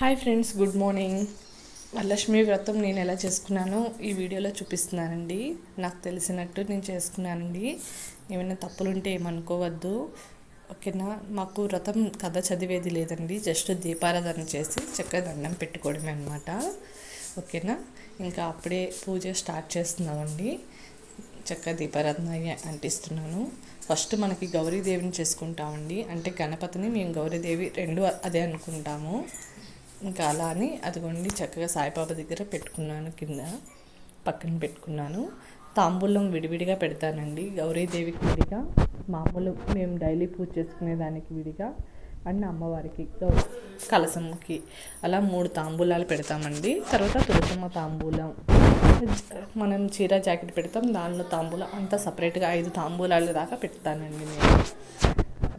Hi friends good morning. Varalakshmi Vratam నేను ఎలా చేసుకున్నానో ఈ వీడియోలో చూపిస్తున్నానండి. నాకు తెలిసినట్టు నేను చేసుకున్నానండి. ఏమైనా తప్పులుంటే ఏమనుకోవద్దు. ఓకేనా? మాకు వ్రతం కథ చదివేది లేదండి. జస్ట్ దీపారాధన చేసి చక్కగా దండం పెట్టుకోవడమే అనమాట ఓకేనా? ఇంకా అప్పుడే పూజ స్టార్ట్ చేస్తున్నామండి. చక్కగా దీపారాధన అంటిస్తున్నాను. ఫస్ట్ మనకి గౌరీదేవిని చేసుకుంటామండి. అంటే గణపతిని మేము గౌరీదేవి రెండు అదే అనుకుంటాము. ఇంకా అలా అని అదిగోండి చక్కగా సాయిబాబా దగ్గర పెట్టుకున్నాను కింద పక్కన పెట్టుకున్నాను. తాంబూలం విడివిడిగా పెడతానండి గౌరీదేవికి విడిగా మామూలు మేము డైలీ పూజ చేసుకునే దానికి విడిగా అండ్ అమ్మవారికి గౌ కలసంకి అలా మూడు తాంబూలాలు పెడతామండి. తర్వాత తులసమ్మ తాంబూలం. మనం చీర జాకెట్ పెడతాం దానిలో తాంబూలం అంతా సపరేట్గా ఐదు తాంబూలాలు దాకా పెడతానండి నేను.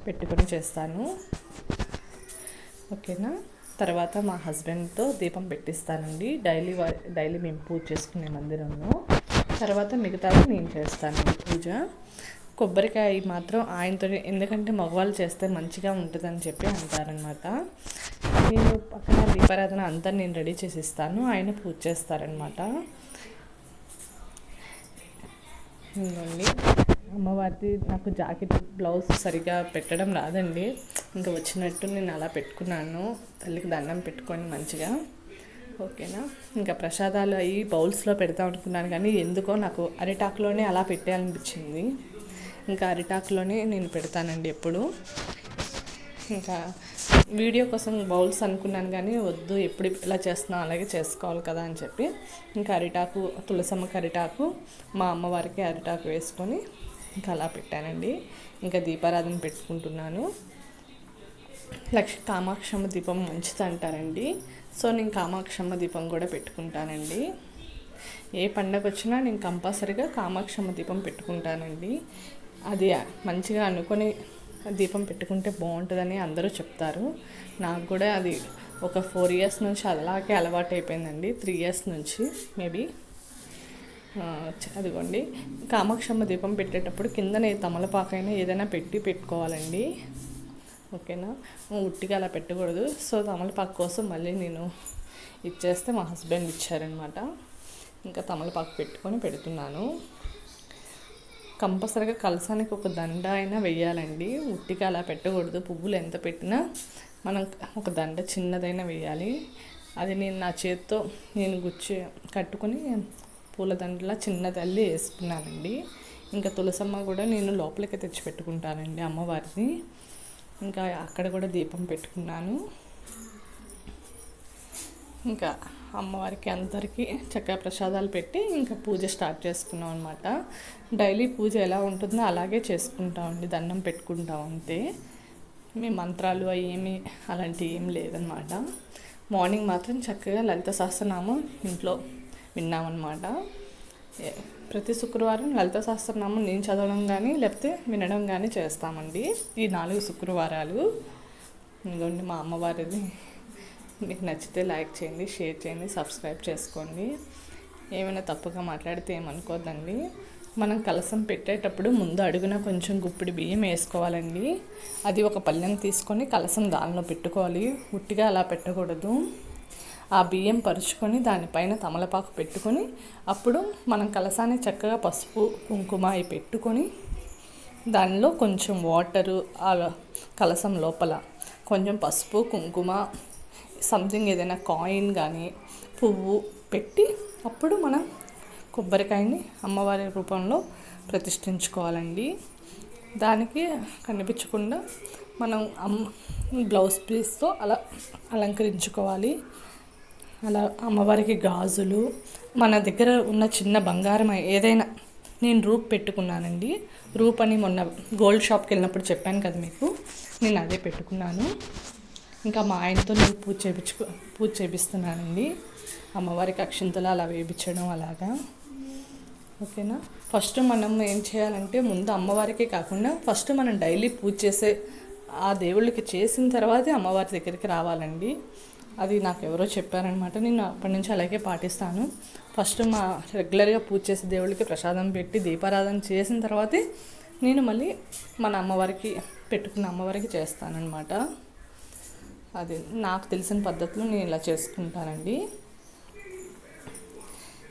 పెట్టుకొని చేస్తాను. ఓకేనా? తర్వాత మా హస్బెండ్తో దీపం పెట్టిస్తానండి. డైలీ డైలీ మేము పూజ చేసుకునే మందిరంలో తర్వాత మిగతాది నేను చేస్తాను పూజ. కొబ్బరికాయ మాత్రం ఆయనతో ఎందుకంటే మగవాళ్ళు చేస్తే మంచిగా ఉంటుందని చెప్పి అంటారనమాట నేను పక్కన దీపారాధన అంతా నేను రెడీ చేసి ఇస్తాను ఆయన పూజ చేస్తారనమాట ఇదిగోండి. అమ్మవారిది నాకు జాకెట్ బ్లౌజ్ సరిగా పెట్టడం రాదండి. ఇంకా వచ్చినట్టు నేను అలా పెట్టుకున్నాను. తల్లికి దండం పెట్టుకొని మంచిగా. ఓకేనా? ఇంకా ప్రసాదాలు అవి బౌల్స్లో పెడతాం అనుకున్నాను కానీ ఎందుకో నాకు అరిటాకులోనే అలా పెట్టేయాలనిపించింది. ఇంకా అరిటాకులోనే నేను పెడతానండి ఎప్పుడు. ఇంకా వీడియో కోసం బౌల్స్ అనుకున్నాను కానీ వద్దు ఎప్పుడు ఇలా చేస్తున్నా అలాగే చేసుకోవాలి కదా అని చెప్పి. ఇంకా అరిటాకు తులసమ్మకి అరిటాకు మా అమ్మవారికి అరిటాకు వేసుకొని ఇంకా అలా పెట్టానండి. ఇంకా దీపారాధన పెట్టుకుంటున్నాను. లక్ష కామాక్షమ్మ దీపం మంచిది అంటారండి సో నేను కామాక్షమ్మ దీపం కూడా పెట్టుకుంటానండి. ఏ పండగ వచ్చినా నేను కంపల్సరీగా కామాక్షమ్మ దీపం పెట్టుకుంటానండి. అది మంచిగా అనుకొని దీపం పెట్టుకుంటే బాగుంటుందని అందరూ చెప్తారు. నాకు కూడా అది ఒక ఫోర్ ఇయర్స్ నుంచి అలాగే అలవాటు అయిపోయిందండి త్రీ ఇయర్స్ నుంచి మేబీ. అదిగోండి. కామాక్షమ్మ దీపం పెట్టేటప్పుడు కిందనే తమలపాకైనా ఏదైనా పెట్టి పెట్టుకోవాలండి. ఓకేనా? ఉట్టిగా అలా పెట్టకూడదు. సో తమలపాకు కోసం మళ్ళీ నేను ఇచ్చేస్తే మా హస్బెండ్ ఇచ్చారనమాట ఇంకా తమలపాకు పెట్టుకొని పెడుతున్నాను. కంపల్సరీగా కలసానికి ఒక దండ అయినా వెయ్యాలండి. ఉట్టిగా అలా పెట్టకూడదు. పువ్వులు ఎంత పెట్టినా మనం ఒక దండ చిన్నదైనా వేయాలి అది నేను నా చేతితో నేను గుచ్చి కట్టుకొని పూలదండలా చిన్న తల్లి వేసుకున్నానండి. ఇంకా తులసమ్మ కూడా నేను లోపలికి తెచ్చి పెట్టుకుంటానండి అమ్మవారిని ఇంకా అక్కడ కూడా దీపం పెట్టుకున్నాను. ఇంకా అమ్మవారికి అందరికీ చక్కగా ప్రసాదాలు పెట్టి ఇంకా పూజ స్టార్ట్ చేసుకున్నాం అనమాట డైలీ పూజ ఎలా ఉంటుందో అలాగే చేసుకుంటామండి దండం పెట్టుకుంటాం అంతే మీ మంత్రాలు అవి ఏమి అలాంటివి ఏం లేదనమాట మార్నింగ్ మాత్రం చక్కగా లలిత సహస్రనామం ఇంట్లో విన్నామన్నమాట. ప్రతి శుక్రవారం లలిత సహస్రనామం నేను చదవడం కానీ లేకపోతే వినడం కానీ చేస్తామండి. ఈ నాలుగు శుక్రవారాలు. ఇదిగోండి మా అమ్మవారిది. మీకు నచ్చితే లైక్ చేయండి షేర్ చేయండి సబ్స్క్రైబ్ చేసుకోండి. ఏమైనా తప్పుగా మాట్లాడితే ఏమనుకోద్దండి. మనం కలసం పెట్టేటప్పుడు ముందు అడుగున కొంచెం గుప్పిడి బియ్యం వేసుకోవాలండి. అది ఒక పళ్ళెం తీసుకొని కలసం దానిలో పెట్టుకోవాలి. ఉట్టిగా అలా పెట్టకూడదు. ఆ బియ్యం పరుచుకొని దానిపైన తమలపాకు పెట్టుకొని అప్పుడు మనం కలసాన్ని చక్కగా పసుపు కుంకుమ అవి పెట్టుకొని దానిలో కొంచెం వాటరు ఆ కలసం లోపల కొంచెం పసుపు కుంకుమ సంథింగ్ ఏదైనా కాయిన్ కానీ పువ్వు పెట్టి అప్పుడు మనం కొబ్బరికాయని అమ్మవారి రూపంలో ప్రతిష్ఠించుకోవాలండి. దానికి కనిపించకుండా మనం అమ్మ బ్లౌజ్ పీస్తో అలా అలంకరించుకోవాలి. అలా అమ్మవారికి గాజులు మన దగ్గర ఉన్న చిన్న బంగారం ఏదైనా నేను రూప్ పెట్టుకున్నానండి. రూప్ అని మొన్న గోల్డ్ షాప్కి వెళ్ళినప్పుడు చెప్పాను కదా మీకు. నేను అదే పెట్టుకున్నాను. ఇంకా మా ఆయనతో నేను పూజ చేయించుకో పూజ చేపిస్తున్నానండి. అమ్మవారికి అక్షింతలు అలా వేయించడం అలాగా. ఓకేనా? ఫస్ట్ మనం ఏం చేయాలంటే ముందు అమ్మవారికే కాకుండా ఫస్ట్ మనం డైలీ పూజ చేసే ఆ దేవుళ్ళకి చేసిన తర్వాతే అమ్మవారి దగ్గరికి రావాలండి. అది నాకు ఎవరో చెప్పారనమాట. నేను అప్పటి నుంచి అలాగే పాటిస్తాను. ఫస్ట్ మా రెగ్యులర్గా పూజ చేసే దేవుడికి ప్రసాదం పెట్టి దీపారాధన చేసిన తర్వాతే నేను మళ్ళీ మన అమ్మవారికి పెట్టుకున్న అమ్మవారికి చేస్తానన్నమాట అది నాకు తెలిసిన పద్ధతిలో నేను ఇలా చేసుకుంటానండి.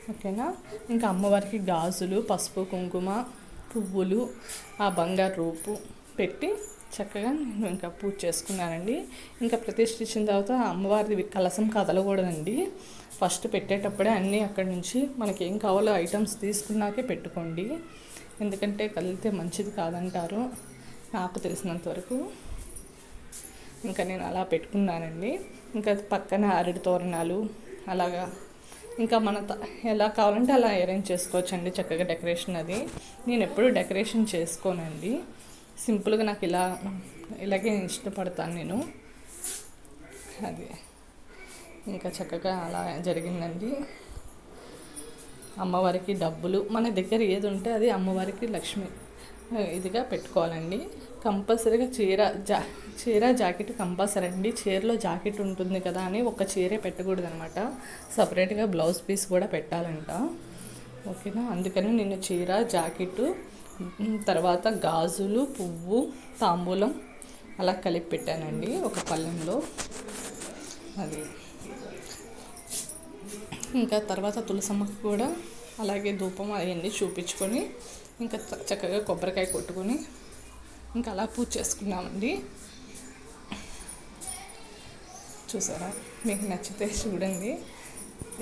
ఓకేనా? ఇంకా అమ్మవారికి గాజులు పసుపు కుంకుమ పువ్వులు ఆ బంగారు రూపు పెట్టి చక్కగా నేను ఇంకా పూజ చేసుకున్నానండి. ఇంకా ప్రతిష్ఠించిన తర్వాత అమ్మవారిది కలసం కదలకూడదండి ఫస్ట్ పెట్టేటప్పుడే అన్నీ అక్కడి నుంచి మనకి ఏం కావాలో ఐటమ్స్ తీసుకున్నాకే పెట్టుకోండి. ఎందుకంటే కదిలితే మంచిది కాదంటారు. నాకు తెలిసినంత వరకు ఇంకా నేను అలా పెట్టుకున్నానండి. ఇంకా పక్కన అరటి తోరణాలు అలాగా. ఇంకా మన ఎలా కావాలంటే అలా అరేంజ్ చేసుకోవచ్చండి చక్కగా డెకరేషన్ అది. నేను ఎప్పుడు డెకరేషన్ చేసుకోనండి. సింపుల్గా నాకు ఇలా ఇలాగే ఇష్టపడతాను నేను. అది. ఇంకా చక్కగా అలా జరిగిందండి. అమ్మవారికి డబ్బులు మన దగ్గర ఏది ఉంటే అది అమ్మవారికి లక్ష్మి ఇదిగా పెట్టుకోవాలండి. కంపల్సరీగా చీర జా చీర జాకెట్ కంపల్సరీ అండి. చీరలో జాకెట్ ఉంటుంది కదా అని ఒక చీరే పెట్టకూడదు అనమాట సపరేట్గా బ్లౌజ్ పీస్ కూడా పెట్టాలంట. ఓకేనా? అందుకని నేను చీర జాకెట్ తర్వాత గాజులు పువ్వు తాంబూలం అలా కలిపి పెట్టానండి ఒక పళ్ళెంలో. అది. ఇంకా తర్వాత తులసమ్మకు కూడా అలాగే ధూపం అవన్నీ చూపించుకొని ఇంకా చక్కగా కొబ్బరికాయ కొట్టుకొని ఇంకా అలా పూజ చేసుకున్నామండి. చూసారా? మీకు నచ్చితే చూడండి.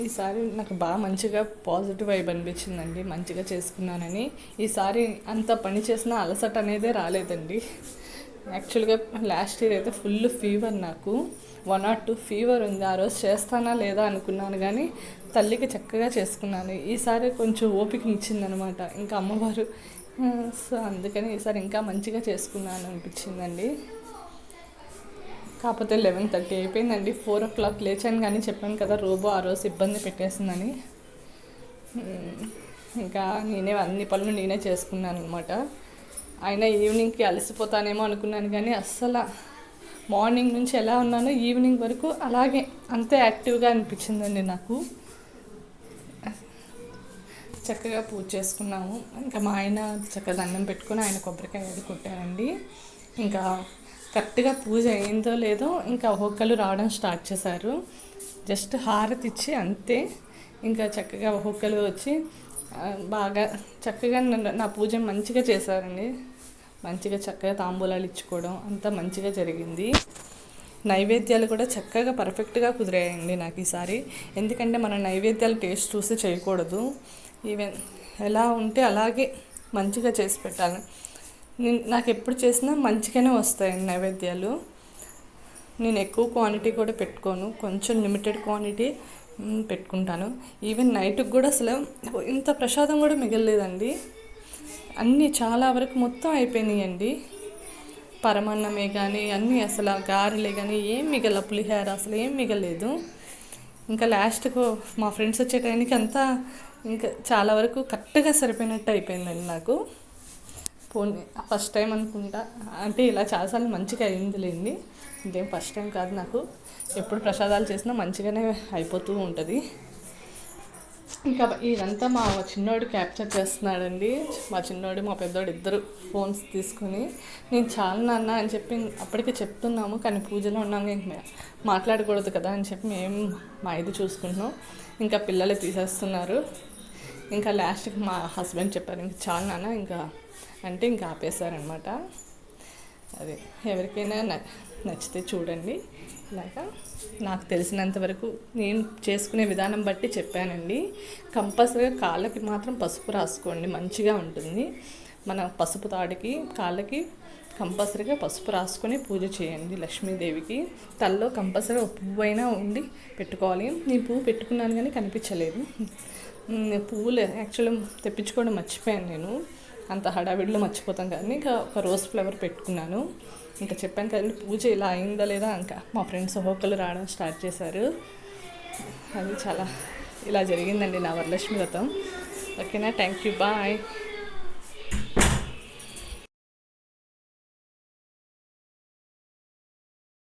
ఈసారి నాకు బాగా మంచిగా పాజిటివ్ వైబ్ అనిపించిందండి. మంచిగా చేసుకున్నానని. ఈసారి అంత పని చేసిన అలసట అనేదే రాలేదండి. యాక్చువల్గా లాస్ట్ ఇయర్ అయితే ఫుల్ ఫీవర్ నాకు. వన్ ఆర్ టూ ఫీవర్ ఉంది. ఆ రోజు చేస్తానా లేదా అనుకున్నాను కానీ తల్లికి చక్కగా చేసుకున్నాను. ఈసారి కొంచెం ఓపిక ఇచ్చిందనమాట. ఇంకా అమ్మవారు. సో అందుకని ఈసారి ఇంకా మంచిగా చేసుకున్నాను అనిపించిందండి. కాకపోతే లెవెన్ థర్టీ అయిపోయిందండి. ఫోర్ ఓ క్లాక్ లేచాను కానీ చెప్పాను కదా రోబో ఆ రోజు ఇబ్బంది పెట్టేసిందని ఇంకా నేనే అన్ని పనులు నేనే చేసుకున్నాను అనమాట అయినా ఈవినింగ్కి అలసిపోతానేమో అనుకున్నాను కానీ అస్సలు మార్నింగ్ నుంచి ఎలా ఉన్నానో ఈవినింగ్ వరకు అలాగే అంతే యాక్టివ్గా అనిపించిందండి నాకు. చక్కగా పూజ చేసుకున్నాము. ఇంకా మా ఆయన చక్కగా దండం పెట్టుకుని ఆయన కొబ్బరికాయ అది కొట్టారండి. ఇంకా కరెక్ట్గా పూజ అయిందో లేదో ఇంకా ఒక్కొక్కరు రావడం స్టార్ట్ చేశారు. జస్ట్ హారతి ఇచ్చి అంతే. ఇంకా చక్కగా ఒక్కొక్కరు వచ్చి బాగా చక్కగా నా పూజ మంచిగా చేశారండి. మంచిగా చక్కగా తాంబూలాలు ఇచ్చుకోవడం అంతా మంచిగా జరిగింది. నైవేద్యాలు కూడా చక్కగా పర్ఫెక్ట్గా కుదిరాయండి నాకు ఈసారి. ఎందుకంటే మన నైవేద్యాలు టేస్ట్ చూసి చేయకూడదు. ఈవెన్ ఎలా ఉంటే అలాగే మంచిగా చేసి పెట్టాలి. నాకు ఎప్పుడు చేసినా మంచిగానే వస్తాయండి నైవేద్యాలు. నేను ఎక్కువ క్వాంటిటీ కూడా పెట్టుకోను. కొంచెం లిమిటెడ్ క్వాంటిటీ పెట్టుకుంటాను. ఈవెన్ నైట్కి కూడా అసలు ఇంత ప్రసాదం కూడా మిగలలేదండి. అన్నీ చాలా వరకు మొత్తం అయిపోయినాయండి. పరమాన్నమే కానీ అన్నీ అసలు గారెలే కానీ ఏం మిగల పులిహార అసలు ఏం మిగలేదు. ఇంకా లాస్ట్కు మా ఫ్రెండ్స్ వచ్చే టైంకి అంతా ఇంకా చాలా వరకు కరెక్ట్గా సరిపోయినట్టు అయిపోయిందండి నాకు. పోనీ ఫస్ట్ టైం అనుకుంటా. అంటే ఇలా చాలాసార్లు మంచిగా అయింది లేండి. ఇదేం ఫస్ట్ టైం కాదు నాకు. ఎప్పుడు ప్రసాదాలు చేసినా మంచిగానే అయిపోతూ ఉంటుంది. ఇంకా ఇదంతా మా చిన్నోడు క్యాప్చర్ చేస్తున్నాడండి. మా చిన్నోడు మా పెద్దోడు ఇద్దరు ఫోన్స్ తీసుకుని. నేను చాలా నాన్న అని చెప్పి అప్పటికే చెప్తున్నాము కానీ పూజలో ఉన్నాము ఇంక మాట్లాడకూడదు కదా అని చెప్పి మేము మా ఇది చూసుకుంటున్నాం. ఇంకా పిల్లలు తీసేస్తున్నారు. ఇంకా లాస్ట్కి మా హస్బెండ్ చెప్పారు ఇంకా చాలా నాన్న ఇంకా అంటే ఇంకా ఆపేశారనమాట అది ఎవరికైనా నచ్చితే చూడండి. ఇలాగా నాకు తెలిసినంత వరకు నేను చేసుకునే విధానం బట్టి చెప్పానండి. కంపల్సరీగా కాళ్ళకి మాత్రం పసుపు రాసుకోండి మంచిగా ఉంటుంది. మన పసుపు తాడికి కాళ్ళకి కంపల్సరీగా పసుపు రాసుకొని పూజ చేయండి లక్ష్మీదేవికి. తల్లో కంపల్సరీగా పువ్వు అయినా ఉండి పెట్టుకోవాలి. నేను పువ్వు పెట్టుకున్నాను కానీ కనిపించలేదు. పువ్వులు. యాక్చువల్లీ తెప్పించుకోవడం మర్చిపోయాను నేను. అంత హడావిడిలో మర్చిపోతాం కానీ ఇంకా ఒక రోజ్ ఫ్లవర్ పెట్టుకున్నాను. ఇంకా చెప్పాను కదండి పూజ ఇలా అయిందా లేదా ఇంకా మా ఫ్రెండ్స్ ఒక్కొక్కరు రావడం స్టార్ట్ చేశారు. అది చాలా ఇలా జరిగిందండి నా వరలక్ష్మి వ్రతం. ఓకేనా? Thank you bye